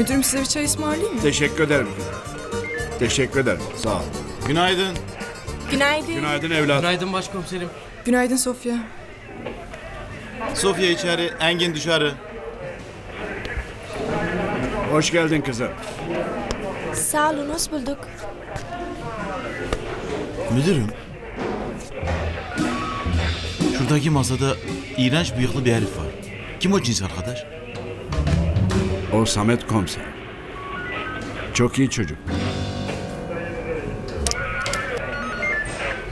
Müdürüm size bir çay ısmarlayayım mı? Teşekkür ederim. Teşekkür ederim. Sağ ol. Günaydın. Günaydın. Günaydın evlat. Günaydın başkomiserim. Günaydın Sofya. Sofya içeri, Engin dışarı. Hoş geldin kızım. Sağ olun, hoş bulduk. Müdürüm. Şuradaki masada iğrenç bıyıklı bir herif var. Kim o cins arkadaş? O Samet komiser. Çok iyi çocuk.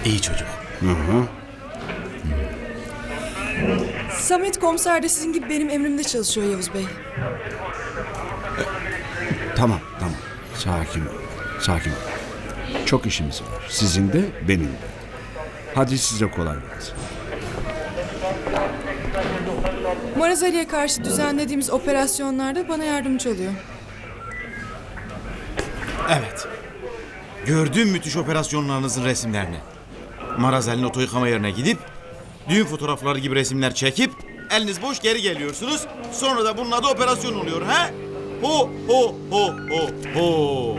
İyi çocuk. Hı hı. Samet komiser de sizin gibi benim emrimde çalışıyor Yavuz Bey. Tamam tamam. Sakin ol. Sakin ol. Çok işimiz var. Sizin de benim de. Hadi size kolay gelsin. Maraz Ali'ye karşı düzenlediğimiz operasyonlarda bana yardımcı oluyor. Evet. Gördüm müthiş operasyonlarınızın resimlerini. Marazeli'nin oto yıkama yerine gidip düğün fotoğrafları gibi resimler çekip eliniz boş geri geliyorsunuz. Sonra da bunun adı operasyon oluyor ha? Ho ho ho ho ho.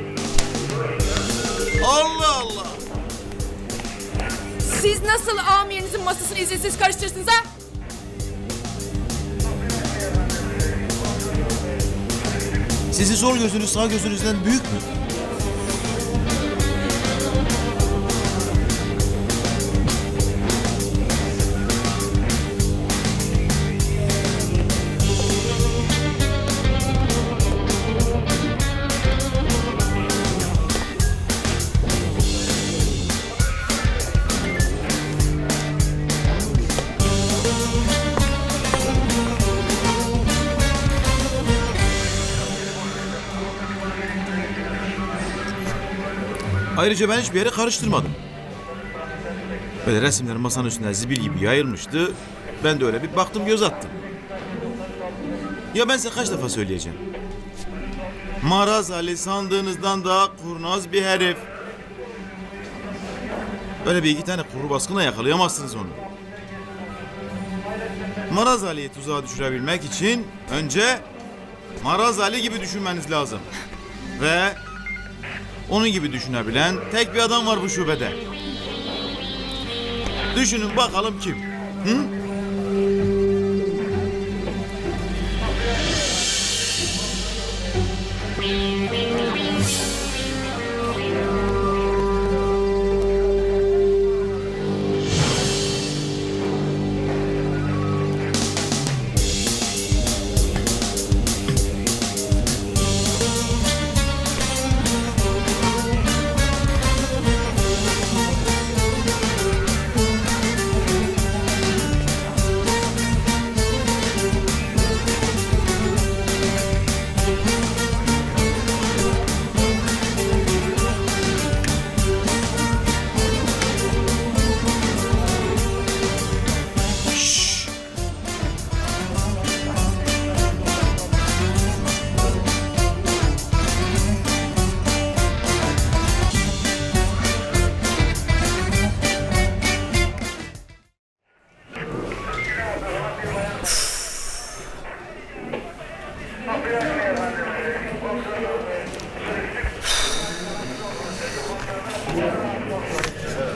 Allah Allah. Siz nasıl amirinizin masasını izinsiz karıştırırsınız ha? Sizin sol gözünüz sağ gözünüzden büyük mü? Ayrıca ben hiçbir yere karıştırmadım. Böyle resimler masanın üstünde zibil gibi yayılmıştı. Ben de öyle bir baktım göz attım. Ya ben size kaç defa söyleyeceğim. Maraz Ali sandığınızdan daha kurnaz bir herif. Öyle bir iki tane kuru baskına yakalayamazsınız onu. Maraz Ali'yi tuzağa düşürebilmek için önce Maraz Ali gibi düşünmeniz lazım. Ve onun gibi düşünebilen tek bir adam var bu şubede. Düşünün bakalım kim? Hı?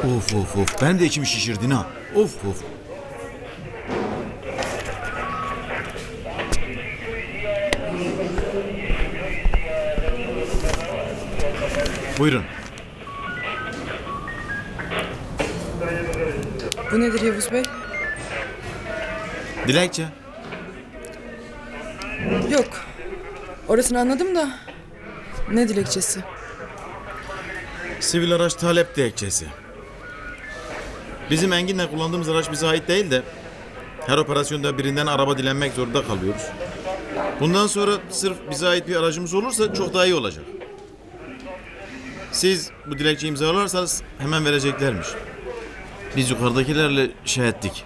Of of of. Ben de içimi şişirdin ha. Of of. Buyurun. Bu nedir Yavuz Bey? Dilekçe. Yok. Orasını anladım da. Ne dilekçesi? Sivil araç talep dilekçesi. Bizim Engin'le kullandığımız araç bize ait değil de her operasyonda birinden araba dilenmek zorunda kalıyoruz. Bundan sonra sırf bize ait bir aracımız olursa çok daha iyi olacak. Siz bu dilekçeyi imzalarsanız hemen vereceklermiş. Biz yukarıdakilerle şey ettik.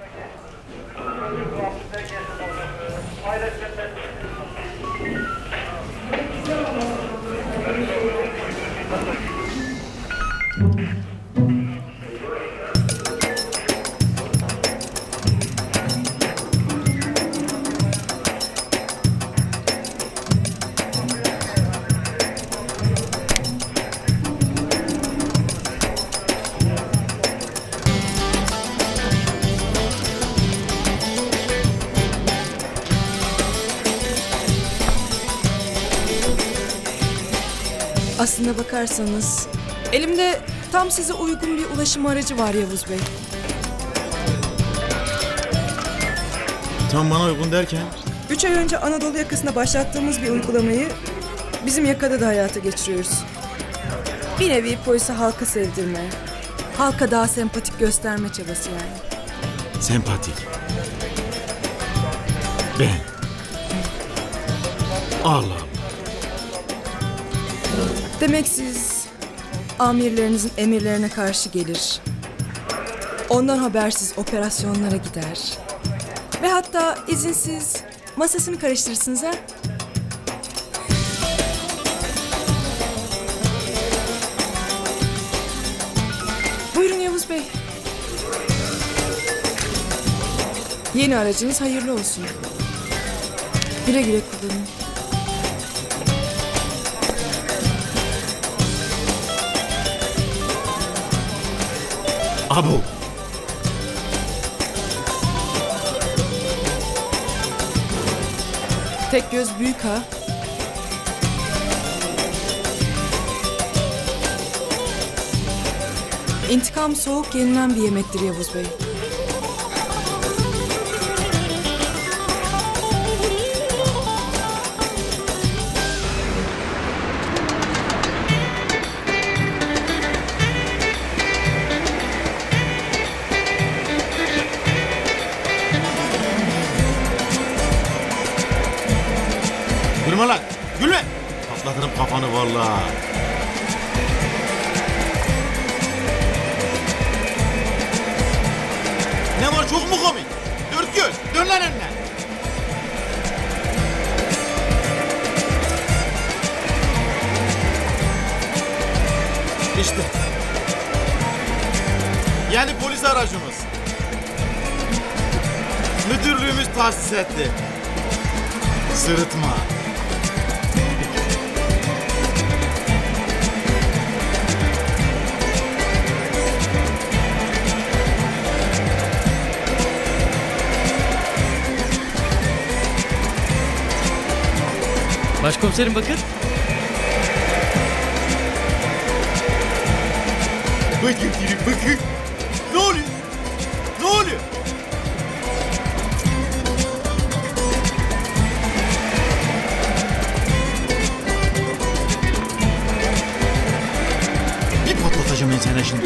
Aslında bakarsanız elimde tam size uygun bir ulaşım aracı var Yavuz Bey. Tam bana uygun derken? Üç ay önce Anadolu yakasında başlattığımız bir uygulamayı bizim yakada da hayata geçiriyoruz. Bir nevi polisi halka sevdirme, halka daha sempatik gösterme çabası yani. Sempatik. Ben. Allah. Demek siz amirlerinizin emirlerine karşı gelir. Ondan habersiz operasyonlara gider. Ve hatta izinsiz masasını karıştırırsınız ha? Buyurun Yavuz Bey. Yeni aracınız hayırlı olsun. Güle güle kullanın. Abu. Tek göz büyük ha. İntikam soğuk yenilen bir yemektir Yavuz Bey. Gülme lan. Gülme. Patlatırım kafanı vallahi. Ne var çok mu komik? Dört göz. Dön lan önüne. İşte. Yani polis aracımız. Müdürlüğümüz tahsis etti. Sırıtma. Başkomiserim bakın. Bakın gidin bakın. Ne oluyor? Ne oluyor? Bir patlatacağım ben sana şimdi.